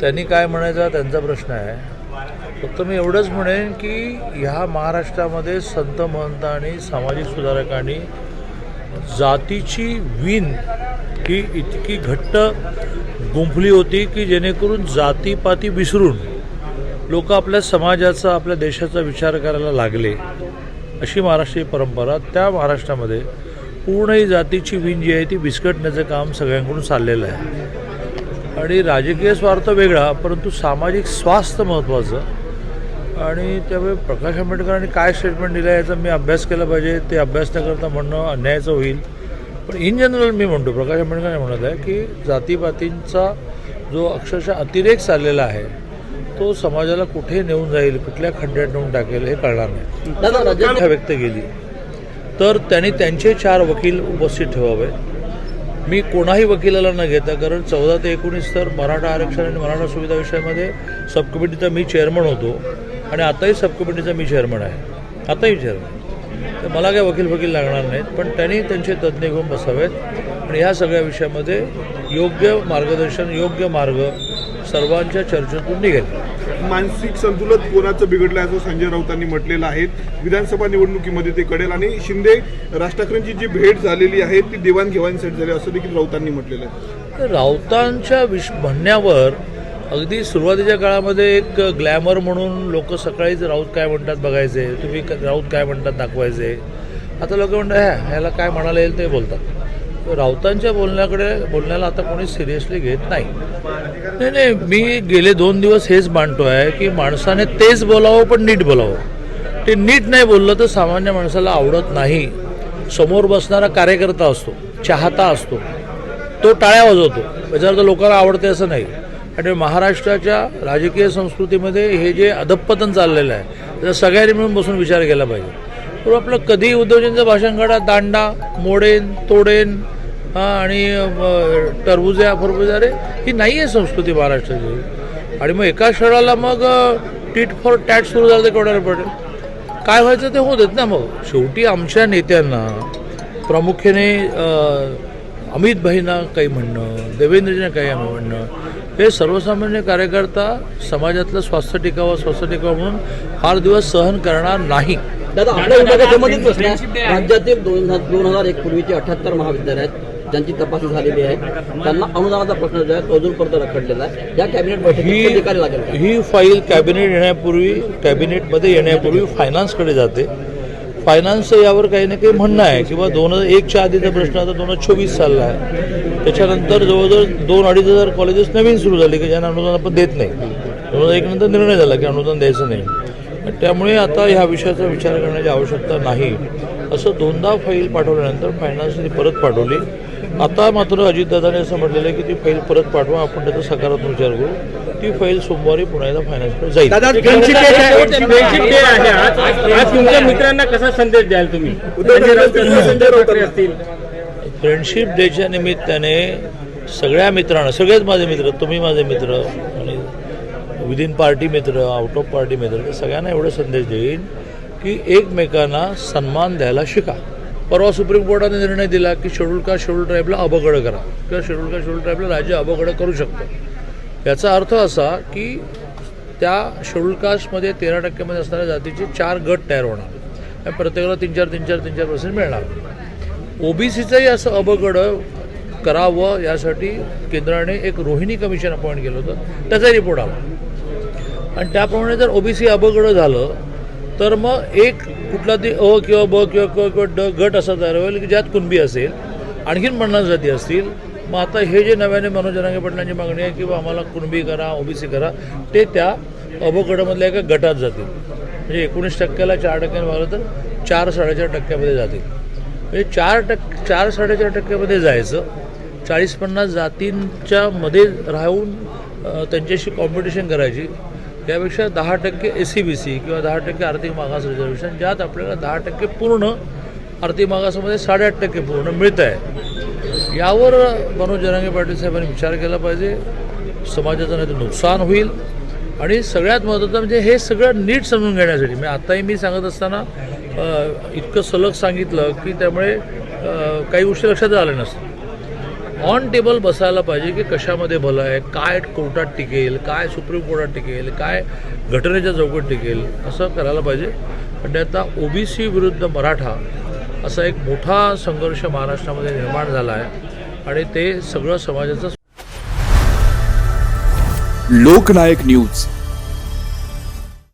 त्यांनी काय म्हणायचा त्यांचा प्रश्न आहे. फक्त मी एवढंच म्हणेन की ह्या महाराष्ट्रामध्ये संत महंत आणि सामाजिक सुधारकांनी जातीची विण ही इतकी घट्ट गुंफली होती की जेणेकरून जातीपाती विसरून लोक आपल्या समाजाचा आपल्या देशाचा विचार करायला लागले. अशी महाराष्ट्रीय परंपरा त्या महाराष्ट्रामध्ये पूर्ण ही जातीची विण जी आहे ती विस्कटण्याचं काम सगळ्यांकडून चाललेलं आहे. आणि राजकीय स्वार्थ वेगळा परंतु सामाजिक स्वास्थ्य महत्त्वाचं. आणि त्यामुळे प्रकाश आंबेडकरांनी काय स्टेटमेंट दिलं आहे याचा मी अभ्यास केला पाहिजे. ते अभ्यास न करता म्हणणं अन्यायाचं होईल. पण इन जनरल मी म्हणतो प्रकाश आंबेडकर म्हणत आहे की जातीपातींचा जो अक्षरशः अतिरेक चाललेला आहे तो समाजाला कुठे नेऊन जाईल कुठल्या खड्ड्यात नेऊन टाकेल हे कळणार नाही. व्यक्त केली. तर त्यांनी त्यांचे चार वकील उपस्थित ठेवावे. मी कोणाही वकिलाला न घेता कारण चौदा ते एकोणीस तर मराठा आरक्षण आणि मराठा सुविधा विषयामध्ये सबकमिटीचा मी चेअरमन होतो आणि आताही सबकमिटीचा मी चेअरमन आहे. आताही चेअरमन तर मला काय वकील वकील लागणार नाहीत पण त्यांनी त्यांचे तज्ज्ञ घेऊन बसावेत. आणि ह्या सगळ्या विषयामध्ये योग्य मार्गदर्शन योग्य मार्ग सर्वांच्या चर्चेतून निघेल. मानसिक संतुलन कोणाचं बिघडलं आहे असं संजय राऊतांनी म्हटलेलं आहे. विधानसभा निवडणुकीमध्ये ते कळेल. आणि शिंदे राज ठाकरेंची जी भेट झालेली आहे ती देवाणघेवाणीसाठी झाली असं देखील राऊतांनी म्हटलेलं आहे. तर राऊतांच्या विश म्हणण्यावर अगदी सुरुवातीच्या काळामध्ये एक ग्लॅमर म्हणून लोक सकाळीच राऊत काय म्हणतात बघायचे. तुम्ही राऊत काय म्हणतात दाखवायचे. आता लोक म्हणतात ह्या ह्याला काय म्हणायला येईल ते बोलतात. राऊतांच्या बोलण्याकडे बोलण्याला आता कोणी सिरियसली घेत नाही. नाही नाही मी गेले दोन दिवस हेच मांडतो आहे की माणसाने तेच बोलावं पण नीट बोलावं. ते नीट नाही बोललं तर सामान्य माणसाला आवडत नाही. समोर बसणारा कार्यकर्ता असतो चाहता असतो. तो टाळ्या वाजवतो. त्याच्यावर तर लोकांना आवडते असं नाही. आणि महाराष्ट्राच्या राजकीय संस्कृतीमध्ये हे जे अधपतन चाललेलं आहे त्याचा सगळ्यांनी मिळून बसून विचार केला पाहिजे. तर आपलं कधी उद्योजनचं भाषण काढा दांडा मोडेन तोडेन आणि टरबुजा फरबुजा रे ही नाही आहे संस्कृती महाराष्ट्राची. आणि मग एका क्षणाला मग टीट फॉर टॅट सुरू झालं तर केवढ्याला पडेल काय व्हायचं ते होत ना मग. शेवटी आमच्या नेत्यांना प्रामुख्याने अमित भाईंना काही म्हणणं देवेंद्रजींना काही आम्ही म्हणणं हे सर्वसामान्य कार्यकर्ता समाजातलं स्वास्थ्य टिकावं स्वास्थ्य टिकावं म्हणून फार दिवस सहन करणार नाही. दादा आपल्या. राज्यातील दोन हजार एक पूर्वीचे अठ्याहत्तर महाविद्यालय आहेत. ज्यांची तपासणी झालेली आहे त्यांना अनुदानाचा प्रश्न जो आहे तो अजूनपर्यंत रखडलेला आहे. या कॅबिनेट बैठकीत ही निकाली लागेल का? ही फाईल कॅबिनेट येण्यापूर्वी कॅबिनेटमध्ये येण्यापूर्वी फायनान्सकडे जाते. फायनान्सचं यावर काही ना काही म्हणणं आहे किंवा दोन हजार एकच्या आधीचा प्रश्न आता दोन हजार चोवीस चालला आहे. त्याच्यानंतर जवळजवळ दोन अडीच हजार कॉलेजेस नवीन सुरू झाले की ज्यांना अनुदान आपण देत नाही. दोन हजार एक नंतर निर्णय झाला की अनुदान द्यायचं नाही. त्यामुळे आता ह्या विषयाचा विचार करण्याची आवश्यकता नाही. असं दोनदा फाईल पाठवल्यानंतर फायनान्सने परत पाठवली. आता मात्र अजितदादाने असं म्हटलेलं आहे की ती फाईल परत पाठवा आपण त्याचा सकारात्मक विचार करू. ती फाईल सोमवारी पुन्हा एकदा फायनान्सकडे जाईल. आज तुमच्या मित्रांना कसा संदेश द्याल तुम्ही? फ्रेंडशिप डेच्या निमित्ताने सगळ्या मित्रांना सगळेच माझे मित्र तुम्ही माझे मित्र आणि विदिन पार्टी मित्र आउट ऑफ पार्टी मित्र तर सगळ्यांना एवढा संदेश देईन. की एकमेकांना सन्मान द्यायला शिका. परवा सुप्रीम कोर्टाने निर्णय दिला की शेड्यूल का शेड्यूल ट्राईबला अबगड करा. किंवा शेड्यूल का शेड्यूल ट्राईबला राज्य अबगड करू शकतं. याचा अर्थ असा की त्या शेड्यूल कास्टमध्ये तेरा टक्क्यामध्ये असणाऱ्या जातीचे चार गट तयार होणार. आणि प्रत्येकाला तीन चार तीन चार तीन चार पर्सेंट मिळणार. ओबीसीचंही असं अबगड करावं यासाठी केंद्राने एक रोहिणी कमिशन अपॉइंट केलं होतं. त्याचा रिपोर्ट आला. आणि त्याप्रमाणे जर ओबीसी अबगड झालं तर मग एक कुठला ती अ किंवा ब किंवा क किंवा ड गट असा तयार होईल की ज्यात कुणबी असेल आणखीन पन्नास जाती असतील. मग आता हे जे नव्याने मनोज जरांगे पाटलांची मागणी आहे की आम्हाला कुणबी करा ओबीसी करा ते त्या अबगडामधल्या एका गटात जातील. म्हणजे एकोणीस टक्क्याला चार टक्क्याने मागलं तर चार साडेचार टक्क्यामध्ये जातील. म्हणजे चार टक् चार साडेचार टक्क्यामध्ये जायचं चाळीस पन्नास जातींच्या मध्ये राहून त्यांच्याशी कॉम्पिटिशन करायची यापेक्षा दहा टक्के ए सी बी सी किंवा दहा टक्के आर्थिक मागास रिझर्वेशन ज्यात आपल्याला दहा टक्के पूर्ण आर्थिक मागासामध्ये साडेआठ टक्के पूर्ण मिळत आहे यावर मनोज जरांगे पाटील साहेबांनी विचार केला पाहिजे. समाजाचं नाही तर नुकसान होईल. आणि सगळ्यात महत्त्वाचं म्हणजे हे सगळं नीट समजून घेण्यासाठी. मी आत्ताही मी सांगत असताना इतकं सलग सांगितलं की त्यामुळे काही गोष्टी लक्षात आल्या नसतात. ऑन टेबल बसायला पाहिजे की कशामध्ये भलं आहे काय कोर्टात टिकेल काय सुप्रीम कोर्टात टिकेल काय घटनेच्या चौकट टिकेल असं करायला पाहिजे. पण आता ओबीसी विरुद्ध मराठा असा एक मोठा संघर्ष महाराष्ट्रामध्ये निर्माण झाला आहे आणि ते सगळं समाजाचं लोकनायक न्यूज.